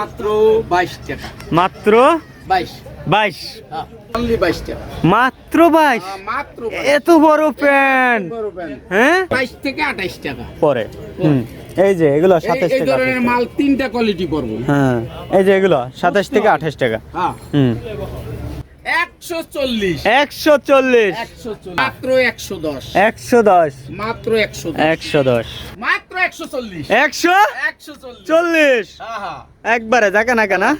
মাত্র বাইশ টাকা। মাত্র বাইশ। বাইশ। হ্যাঁ টাকা। মাত্র বাইশ? হ্যাঁ, এত বড় প্যান্ট। হ্যাঁ? বাইশ থেকে আঠাইশ টাকা। পরে। এই যে এগুলো সাতাশ টাকা ধরনের মাল তিনটা কোয়ালিটি পড়ব হ্যাঁ। এই যে এগুলো সাতাশ থেকে আঠাশ টাকা। হ্যাঁ। হুম। একশো চল্লিশ। একশো চল্লিশ। মাত্র একশো দশ। একশো দশ। মাত্র একশো একশো দশ। একশো চল্লিশ। হ্যাঁ হ্যাঁ একবারে না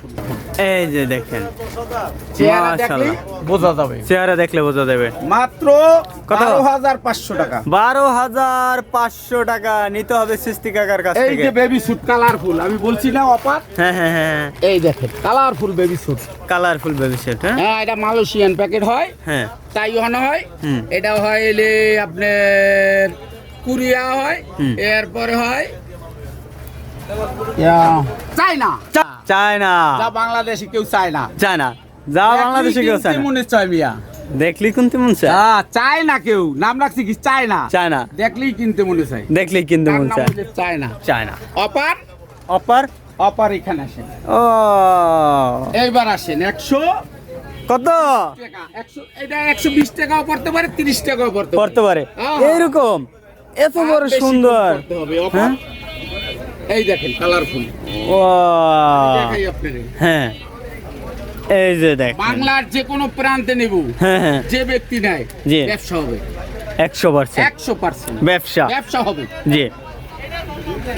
এই যে দেখেন। বোঝা যাবে। চেহারা দেখলে বোঝা যাবে। মাত্র বারো হাজার পাঁচশো টাকা। বারো হাজার পাঁচশো টাকা নিতে হবে সৃষ্টি কাকার কাছ এই যে বেবি স্যুট কালারফুল আমি বলছি না অপার। হ্যাঁ হ্যাঁ হ্যাঁ এই দেখেন colourful baby suit colourful baby set হ্যাঁ? হ্যাঁ এটা মালয়েশিয়ান প্যাকেট হয়। হ্যাঁ। তাইওয়ান হয়। এটা হয় এলে আপনার কোরিয়া হয় এরপরে হয় চায়না। চায় যা বাংলাদেশে কেউ চায় না। চায় না যা বাংলাদেশে কেউ চায় মনে চায় মিয়া। দেখলি কোনতে মন চায় হ্যাঁ, চায় না কেউ। নাম রাখছি কি? চায় না চায় না দেখলেই কিনতে মনে চায় দেখলি কিনতে মন চায় চায় না চায় না অপার? অপার? অপার এখানে আসেন। ও। এইবার আসেন। একশো কত? টাকা। একশো এটা একশো বিশ টাকাও পড়তে পারে তিরিশ টাকাও পড়তে পারে। পারে। এইরকম? এত বড় সুন্দর। হ্যাঁ? এই দেখেন কালারফুল ও দেখাই আপনাদের। হ্যাঁ। এই যে দেখ বাংলার যে কোনো প্রান্তে নেব। হ্যাঁ হ্যাঁ। যে ব্যক্তি নেয়। ব্যবসা হবে। একশো পার্সেন্ট। একশো পার্সেন্ট। ব্যবসা। ব্যবসা হবে। জি।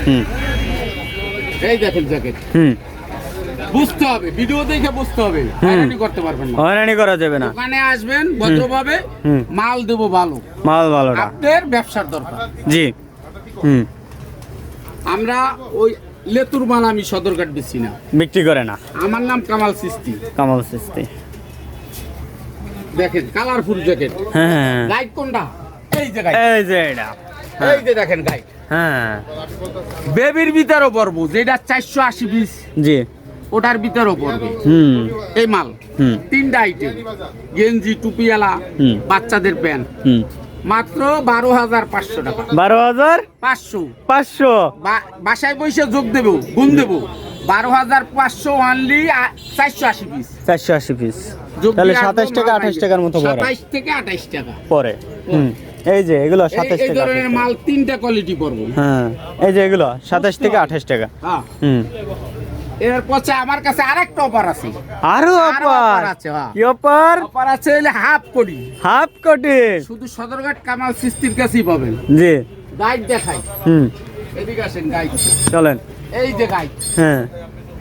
হুম। এই দেখেন জ্যাকেট। হুম। বুঝতে হবে ভিডিও দেখে বুঝতে হবে। হয়রানি করতে পারবেন না। হয়রানি করা যাবে না। দোকানে আসবেন ভদ্রভাবে মাল দেবো ভালো। মাল ভালোটা আপনার ব্যবসার দরকার। জি। হুম। আমরা ওই লেতুর মাল আমি সদরঘাট না। বিক্রি করে না। আমার নাম কামাল সিস্তি। কামাল সৃষ্টি দেখেন কালারফুল জ্যাকেট হ্যাঁ হ্যাঁ গাইড কোনটা? এই যে এই যে এটা। এই যে দেখেন গাইড হ্যাঁ। বেবির ভিতরও যেটা চারশো আশি পিস জি। ওটার ভিতরও পড়বে। হুম। এই মাল। হুম। তিনটা আইটেম গেঞ্জি টুপিওয়ালা। বাচ্চাদের প্যান্ট। হুম। মাত্র বারো হাজার পাঁচশো টাকা। বারো হাজার? পাঁচশো। পাঁচশো? বাসায় বসে যোগ দেবো গুণ দেবো। বারো হাজার পাঁচশো অনলি চারশো আশি পিস চারশো আশি পিস তাহলে সাতাশ টাকা আঠাশ টাকার মতো পড়ে। সাতাইশ থেকে আঠাইশ টাকা। পরে হুম। এই যে এগুলো সাতাশ এই টাকা ধরনের মাল তিনটা কোয়ালিটি পড়ব। হ্যাঁ। এই যে এগুলো সাতাশ থেকে আঠাশ টাকা। হ্যাঁ। হুম। এর পথে আমার কাছে আরেকটা অফার আছে। আরও আছে, হ্যাঁ। কি অপার অফার আছে হলে হাফ কোটি। হাফ কোটি? শুধু সদরঘাট কামাল সিস্তির কাছেই পাবেন। জি। গাইড দেখাই। হুম। এদিকে আসেন গাইড। চলেন। এই যে গাইড। হ্যাঁ।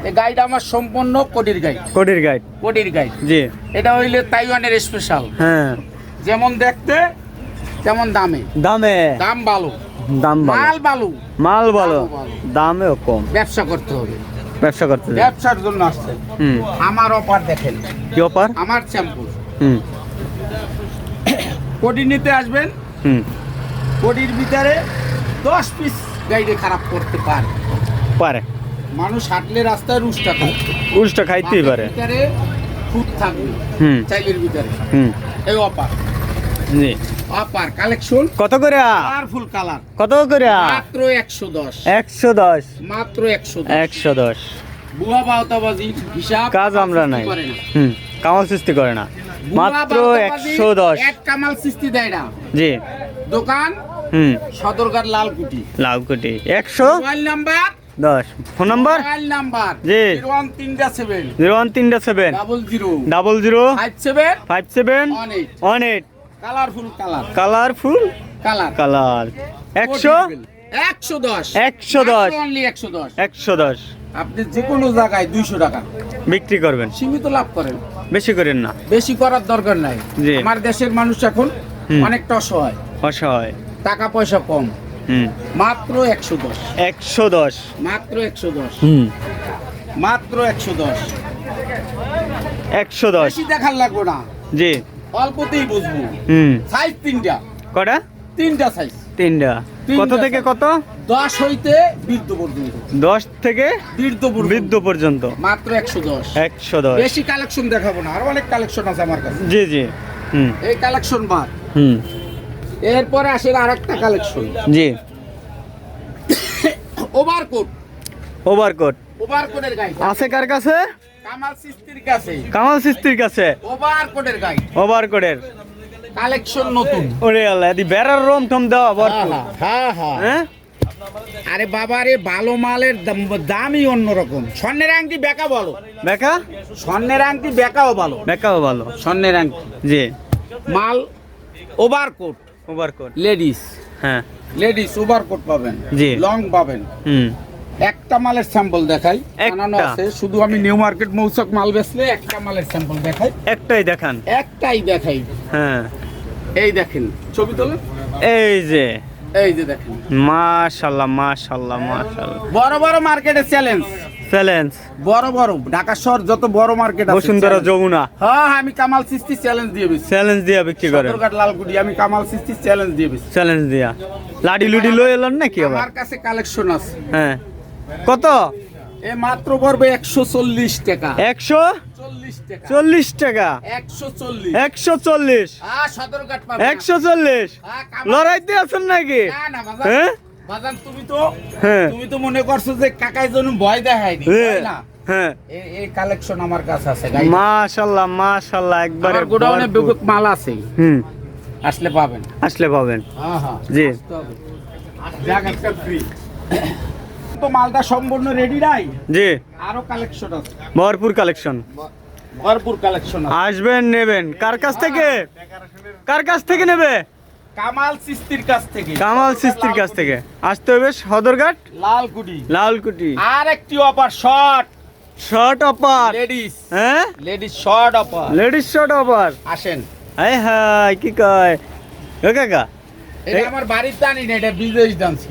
এই গাইড আমার সম্পূর্ণ কোটির গাইড। কোটির গাইড। কোটির গাইড। জি। এটা হইলে তাইওয়ানের স্পেশাল হ্যাঁ। যেমন দেখতে তেমন দামে। দামে। দাম ভালো। দাম মাল ভালো। মাল ভালো। দামও ভালো। দামেও কম। ব্যবসা করতে হবে। ব্যবসা করতে ব্যবসার জন্য আসছেন। হুম। আমার অফার দেখেন। কি অপার আমার শ্যাম্পু হুম। কোটি নিতে আসবেন। হুম। কোটির ভিতরে দশ পিস গাইডে খারাপ করতে পারে। পারে। মানুষ হাঁটলে রাস্তায় রুশটা খায়। উল্টা খাইতেই পারে। ভিতরে ফুট থাকবে। হুম। চাইলের ভিতরে। হুম। এই অপার জি। অপার কালেকশন কত করে? কালারফুল কালার কত করে? মাত্র বুয়া বাউতাবাজি হিসাব কাজ আমরা নাই। হুম কামাল সৃষ্টি করে না। মাত্র এক কামাল সৃষ্টি দেয় না। জি। দোকান হুম। সদরঘাট লালকুটি একশো মোবাইল নাম্বার? দশ। Phone number? Mobile number. জি। জিরো ওয়ান তিনটা সেভেন। জিরো ওয়ান তিনটা seven. Double zero. Double zero. Five seven. Five seven. One eight. Colourful colour. Colourful colour. Colour. একশো? একশো দশ। একশো দশ। একশো দশ। একশো দশ। আপনি যে কোনো জায়গায় দুইশো টাকা। বিক্রি করবেন। সীমিত লাভ করেন। বেশি করেন না। বেশি করার দরকার নাই। আমার দেশের মানুষ এখন। অনেকটা অসহায়। অসহায়। টাকা পয়সা কম। হুম। মাত্র একশো দশ। একশো দশ। মাত্র একশো দশ। হুম। মাত্র একশো দশ। একশো দশ। দেখার লাগবো না। জি। অল্পতেই বুঝব। হুম। সাইজ তিনটা। কটা? তিনটা সাইজ তিনটা। কত থেকে কত? দশ হইতে বৃদ্ধ পর্যন্ত। দশ থেকে বৃদ্ধ বৃদ্ধ পর্যন্ত। মাত্র একশো দশ। একশো দশ। বেশি কালেকশন দেখাবো না। আরও অনেক কালেকশন আছে আমার কাছে। জি জি। হুম। এই কালেকশন বাদ হুম। এরপরে আসে আর একটা কালেকশন জি। ওভারকোট ওভারকোট ওভার কোটের গাই আছে কার কাছে? কামাল সিস্তির কাছে। কামাল সিস্তির কাছে? ওভার কোটের গাই ওভার কোডের। কালেকশন নতুন। ওরে আল্লাহ দি বেড়ার রম টম দেওয়া ভরপুর। হ্যাঁ হ্যাঁ হ্যাঁ আরে বাবা রে ভালো মালের দাম- দামই অন্যরকম। স্বর্ণের আংটি বেকা বলো বেকা? স্বর্ণের আংটি বেকাও ভালো। বেকাও ভালো। স্বর্ণের আংটি। জি। মাল ওভারকোট ওভার কোড। লেডিস। হ্যাঁ। লেডিস ওভারকোট পাবেন। জি। লং পাবেন। হুম। একটা মালের স্যাম্পল দেখাই। বানানো আছে শুধু আমি নিউ মার্কেট মৌসক মাল বেচলে একটা মালের স্যাম্পল দেখাই। একটাই দেখান। একটাই দেখাই। হ্যাঁ। এই দেখেন ছবি তোলেন? এই যে। এই যে দেখেন। মাশাল্লাহ মাশাল্লাহ মাশাল্লাহ। বড় বড় মার্কেটে চ্যালেঞ্জ চ্যালেঞ্জ বড় বড় ঢাকা শহর যত বড় মার্কেট আছে বসুন্ধরা। যমুনা। হ্যাঁ আমি কামাল সিস্তি চ্যালেঞ্জ দিয়ে বেশি চ্যালেঞ্জ দিয়া বিক্রি করেন। সদরঘাট লালকুটি আমি কামাল সিস্তি চ্যালেঞ্জ দিয়ে বেশি চ্যালেঞ্জ দিয়া। লাডি লুডি লই এলেন নাকি আবার? আমার কাছে কালেকশন আছে। হ্যাঁ। কত? এ মাত্র পড়বে একশো চল্লিশ টাকা। একশো চল্লিশ টাকা। একশো চল্লিশ। একশো চল্লিশ। লড়াইতে আছেন নাকি? হ্যাঁ? তুমি তো হ্যাঁ। তুমি তো মনে করছ যে কাকাই জন্য ভয় দেখায়নি হ্যাঁ, না? হ্যাঁ। এ- এই কালেকশন আমার কাছে আছে গাই মাশাল্লাহ মাশাল্লাহ একবারে গোডাউনে বেগুক মাল আছে। হুম। আসলে পাবেন। আসলে পাবেন। হ্যাঁ হ্যাঁ। জি। ফ্রি তো মালটা সম্পূর্ণ রেডি নাই? জি। আরও কালেকশন আছে। ভরপুর কালেকশন ভরপুর কালেকশন আসবেন নেবেন। কার কাছ থেকে? কার কাছ থেকে নেবে? কামাল সিস্তির কাছ থেকে। কামাল সিস্তির কাছ থেকে। আসতে হবে সদরঘাট। লালকুটি লালকুটি আর একটি offer short short offer ladies হ্যাঁ? Ladies short offer ladies short offer আসেন। হাই হাই কি কয়? ও কাকা। এটা আমার বাড়িতে আনি না এটা বিদেশ দানছি।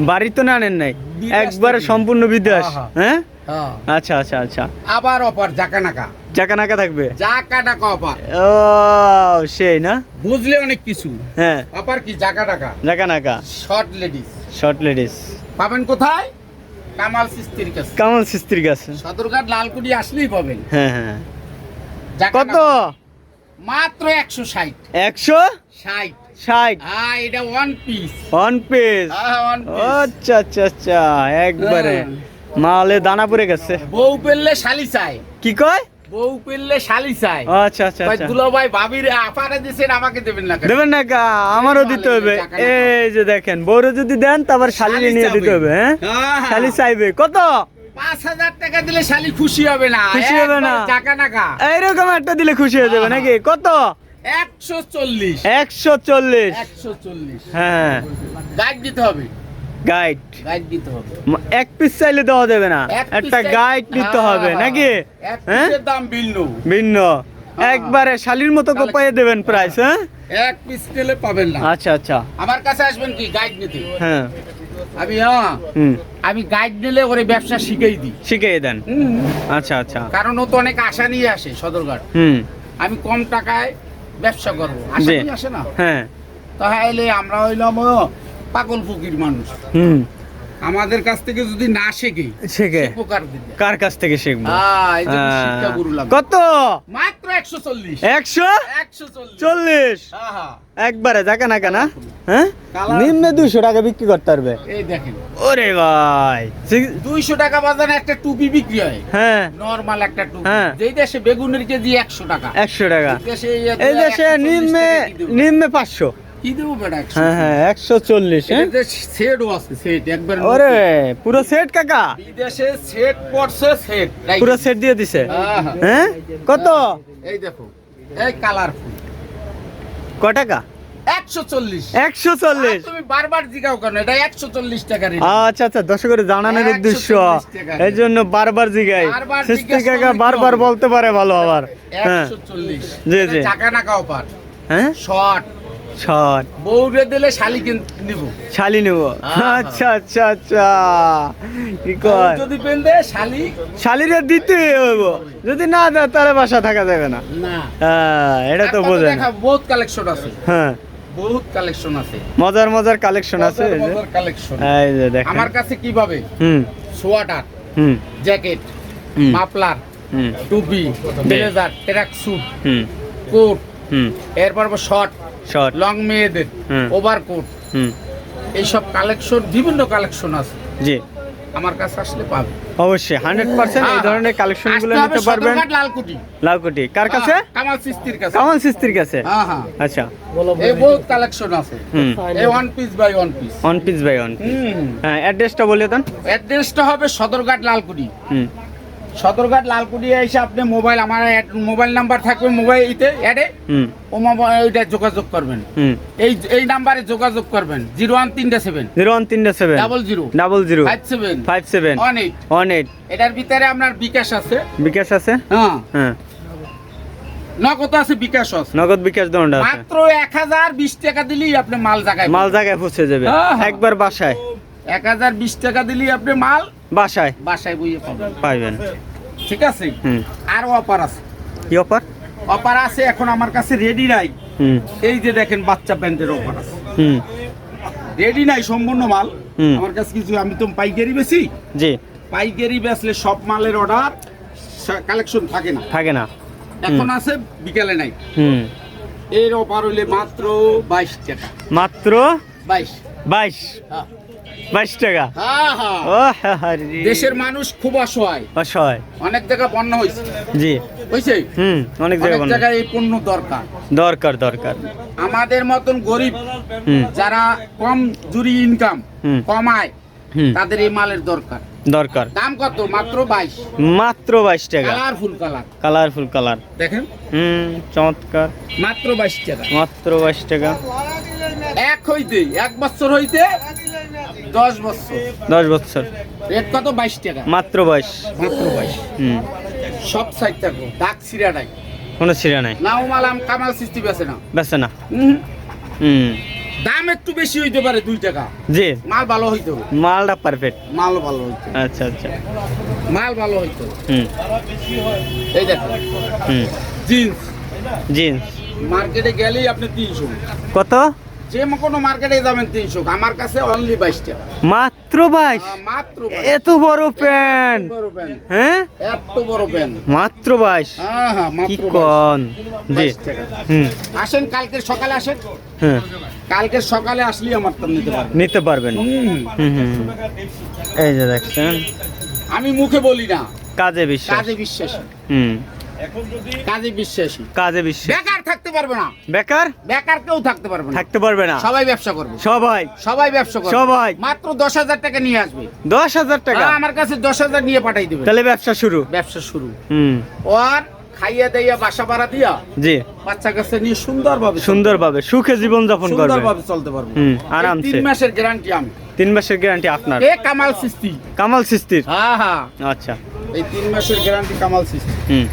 বাড়ি তো না আনেন নাই? একবারে সম্পূর্ণ বিদেশ। হ্যাঁ, হ্যাঁ। হ্যাঁ? আচ্ছা আচ্ছা আচ্ছা। আবার অফার জাকা নাকা চাকা নাকা থাকবে? জাকা টাকা অফার। ও সেই না? বুঝলে অনেক কিছু। হ্যাঁ। অফার কি জাকা টাকা চাকা নাকা শর্ট লেডিস শর্ট লেডিস পাবেন কোথায়? কামাল সিস্তির কাছে। কামাল সিস্তির কাছে। সদরঘাট লালকুটি আসলেই পাবেন। হ্যাঁ হ্যাঁ। কত? মাত্র একশো ষাট। একশো? ষাট। ষাট। হ্যাঁ এটা one piece one piece one piece আচ্ছা আচ্ছা আচ্ছা একবারে। হ্যাঁ। মালে দানা পড়ে গেছে। বউ পেললে শালি চায় কি কয়? বউ পেললে শালি চায় আচ্ছা আচ্ছা আচ্ছা। দুলো ভাই ভাবির আপারে দিয়েছেন আমাকে দেবেন না দেবেন না কা আমারও দিতে হবে। টাকা এই যে দেখেন বউরে যদি দেন তারপর শালি নিয়ে দিতে হবে হ্যাঁ। শালি চাইবে। কত? পাঁচ হাজার টাকা দিলে শালি খুশি হবে না। খুশি হবে না। টাকা নাকা। এইরকম একটা দিলে খুশি হয়ে যাবে নাকি? কত? একশো চল্লিশ। একশো চল্লিশ। একশো চল্লিশ। হ্যাঁ। গাইড দিতে হবে। গাইড গাইড দিতে হবে। এক পিস চাইলে দেওয়া যাবে না। একটা গাইড নিতে হ্যাঁ, হবে হ্যাঁ, নাকি? হ্যাঁ দাম ভিন্ন। ভিন্ন। হ্যাঁ। একবারে শালির মতো তাহলে- দেবেন প্রাইস হ্যাঁ? এক পিস নিলে পাবেন না। আচ্ছা আচ্ছা। আমার কাছে আসবেন কি? গাইড নিতে। হ্যাঁ। আমি হ্যাঁ। আমি গাইড নিলে ওরে ব্যবসা শিখেই দিই। শিখিয়ে দেন। আচ্ছা আচ্ছা। কারণ ও তো অনেক আশা নিয়ে আসে সদরঘাট। হুম। আমি কম টাকায় ব্যবসা করব। আশা আসে না। হ্যাঁ। তাহলে আমরা হইলাম পাগল ফকির মানুষ। হুম। আমাদের কাছ থেকে যদি না শেখে শিখে। কার কাছ থেকে শিখব? হ্যাঁ। লাগবে। কত? মাত্র একশো চল্লিশ। একশো? একশো চল্লিশ। চল্লিশ? একবারে দেখা না কেনা। হ্যাঁ? নিম্নে দুইশো টাকা বিক্রি করতে পারবে। এই দেখেন। ওরে ভাই। দুইশো টাকা বাজারে একটা টুপি বিক্রি হয়। হ্যাঁ। নর্মাল একটা টুপি। হ্যাঁ। যেই দেশে বেগুনের কেজি একশো টাকা। একশো টাকা। এই দেশে এই দেশে 140 নিম্নে? নিম্নে পাঁচশো। দেবো বেটা হ্যাঁ হ্যাঁ একশো চল্লিশ হ্যাঁ? সেটও আছে সেট একবার ওরে পুরো সেট কাকা? বিদেশে সেট পড়ছে সেট পুরো সেট দিয়ে দিছে? হ্যাঁ কত? এই দেখো এই কালারফুল ক টাকা? একশো চল্লিশ। তুমি বারবার জিগাও কেন? এটা একশো চল্লিশ টাকা আচ্ছা আচ্ছা দর্শকের জানানোর 140 উদ্দেশ্য। এই জন্য বারবার জিগাই। বারবার কাকা বারবার বলতে পারে ভালো আবার। হ্যাঁ। জি, জি। চাকা নাকাও পার হ্যাঁ? শর্ট ছট বউরে দিলে শালি নিব। শালি নেব। আচ্ছা আচ্ছা আচ্ছা। কি কয় যদি পেন শালি শালিরে দিতে হইব। যদি না দেয় তাহলে বাসা থাকা যাবে না। না। হ্যাঁ এটা তো বোঝে না বহুত কালেকশন আছে। হ্যাঁ। বহুত কালেকশন আছে। মজার মজার কালেকশন আছে যে। কালেকশন। এই যে দেখেন। আমার কাছে কি পাবে হুম। সোয়াটার হুম। জ্যাকেট মাফলার হুম। টুপি ব্লেজার ট্র্যাক স্যুট হুম। কোট হুম। এরপর শর্ট শর্ট লং মেয়েদের। ওভারকোট হুম। এইসব কালেকশন বিভিন্ন কালেকশন আছে। জি। আমার কাছে আসলে পাবে। অবশ্যই হান্ড্রেড পার্সেন্ট এই ধরনের হ্যাঁ, আসতে হবে নিতে পারবেন। সদরঘাট লালকুটি। কার কাছে? হ্যাঁ, কামাল সিস্তির কাছে। কামান সিস্তির কাছে? হ্যাঁ আচ্ছা। এই বহুত কালেকশন আছে। এই one piece by one piece one piece by one হুম। হ্যাঁ অ্যাড্রেসটা বলে দেন। অ্যাড্রেসটা হবে সদরঘাট লালকুটি। হুম। সদরঘাট লালকুটি এসে আপনি মোবাইল আমার মোবাইল নাম্বার থাকবে মোবাইল ইতে অ্যাডে হুম। ও ওইটা যোগাযোগ করবেন। হুম। এই এই নাম্বারে যোগাযোগ করবেন জিরো ওয়ান তিনটে সেভেন। জিরো ওয়ান তিনটে seven. Double zero. Double zero. Five seven. Five seven. One eight. One eight. এটার ভিতরে আপনার বিকাশ আছে। বিকাশ আছে? হ্যাঁ। হ্যাঁ। নগদ আছে বিকাশ আছে। নগদ বিকাশ আছে। মাত্র এক হাজার বিশ টাকা দিলেই আপনি মাল জায়গায় মাল জায়গায় পৌঁছে যাবে। হ্যাঁ, হ্যাঁ। একবার বাসায়। এক হাজার বিশ টাকা দিলেই আপনি মাল বাসায়? বাসায় বইয়ে পাবেন পাইবেন। ঠিক আছে? আরও অফার আছে। কি অফার? অফার আছে এখন আমার কাছে রেডি নাই। এই যে দেখেন বাচ্চা প্যান্টের অফার আছে। রেডি নাই সম্পূর্ণ মাল। আমার কাছে কিছু আমি তো পাইকারি বেশি জি। পাইকারি বেচলে সব মালের অর্ডার কালেকশন থাকে না। থাকে না। এখন আছে বিকালে নাই। হুম। এর অফার হইলে মাত্র বাইশ টাকা। মাত্র বাইশ। বাইশ। হ্যাঁ। বাইশ টাকা। দেশের মানুষ খুব অসহায়। অসহায়। অনেক জায়গা বন্যা হয়েছে। জি। বুঝছে হুম অনেক জায়গায় অনেক জায়গায় এই পণ্য দরকার। দরকার দরকার। আমাদের মতন গরিব যারা কম জুরি ইনকাম হুম। কম আয় হুম। তাদের এই মালের দরকার। দরকার। দাম কত? মাত্র বাইশ। মাত্র বাইশ টাকা। Colourful colour. Colourful colour. দেখেন। হুম চমৎকার। মাত্র বাইশ টাকা। মাত্র বাইশ টাকা। এক হইতে এক বছর হইতে দশ বছর। দশ বছর। রেট কত? বাইশ টাকা। মাত্র বাইশ। মাত্র বাইশ। হুম। সব সাইড থাকব দাগ সিরা নাই। কোনো ছিঁড়া নাই। নাও মালাম কামাল সৃষ্টি বেছে না। বেছে না। হুম। হুম। দাম একটু বেশি হইতে পারে দুই টাকা। জি। মাল ভালো হইতো মালটা পারফেক্ট মাল ভালো হইতো আচ্ছা আচ্ছা। মাল ভালো হইতো হুম। এই দেখো। হুম। জিন্স। জিন্স। মার্কেটে গেলেই আপনি তিনশো। কত? যে কোনো মার্কেটে যাবেন তিনশো আমার কাছে অনলি বাইশ? টাকা মাত্র বাইশ। মাত্র এত বড় প্যান্ট। হ্যাঁ? এত বড় প্যান্ট। মাত্র বাইশ? হ্যাঁ হ্যাঁ কি কন? জি। 22 হুম। আসেন কালকে সকালে আসেন। হ্যাঁ। কালকে সকালে আসলেই আমার তো নিতে পারবেন। নিতে পারবেন। এই যে দেখছেন। আমি মুখে বলি না। কাজে বিশ্বাস। কাজে বিশ্বাসী। হুম। কাজে বিশ্বাসী। কাজে বিশ্বাস। বেকার থাকতে পারবে না। বেকার? বেকার কেউ থাকতে পারবে না। থাকতে পারবে না। সবাই ব্যবসা করবে। সবাই। সবাই ব্যবসা করবে। সবাই। মাত্র দশ হাজার টাকা নিয়ে আসবে। দশ হাজার টাকা? হ্যাঁ, আমার কাছে দশ হাজার নিয়ে পাঠাই দেবে। তাহলে ব্যবসা শুরু। ব্যবসা শুরু। হুম। আর খাইয়া দিয়া বাসা ভাড়া দিয়া জি। বাচ্চা কাছে নিয়ে সুন্দরভাবে সুন্দরভাবে সুখে জীবন যাপন করবে। সুন্দরভাবে চলতে পারব। হুম, আরামসে। তিন মাসের গ্যারান্টি আমি। তিন মাসের গ্যারান্টি আপনার। এ কামাল সিস্তি। কামাল সিস্তির? হ্যাঁ হ্যাঁ। আচ্ছা। এই তিন মাসের গ্যারান্টি কামাল সিস্তি। হুম।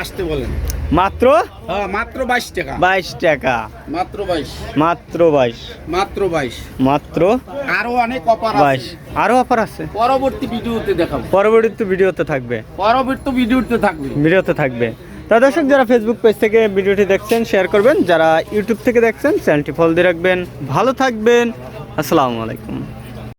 আসতে বলেন। মাত্র? হ্যাঁ মাত্র বাইশ টাকা। বাইশ টাকা। মাত্র বাইশ। মাত্র বাইশ। মাত্র বাইশ। মাত্র আরও অনেক অপার বাইশ। আরও অফার আছে? পরবর্তী ভিডিওতে দেখাবো। পরবর্তী ভিডিওতে থাকবে। পরবর্তী ভিডিওতে থাকবে। ভিডিওতে থাকবে। তা দর্শক যারা ফেসবুক পেজ থেকে ভিডিওটি দেখছেন শেয়ার করবেন। যারা ইউটিউব থেকে দেখছেন চ্যানেলটি ফলো দিয়ে রাখবেন। ভালো থাকবেন। আসসালামু আলাইকুম।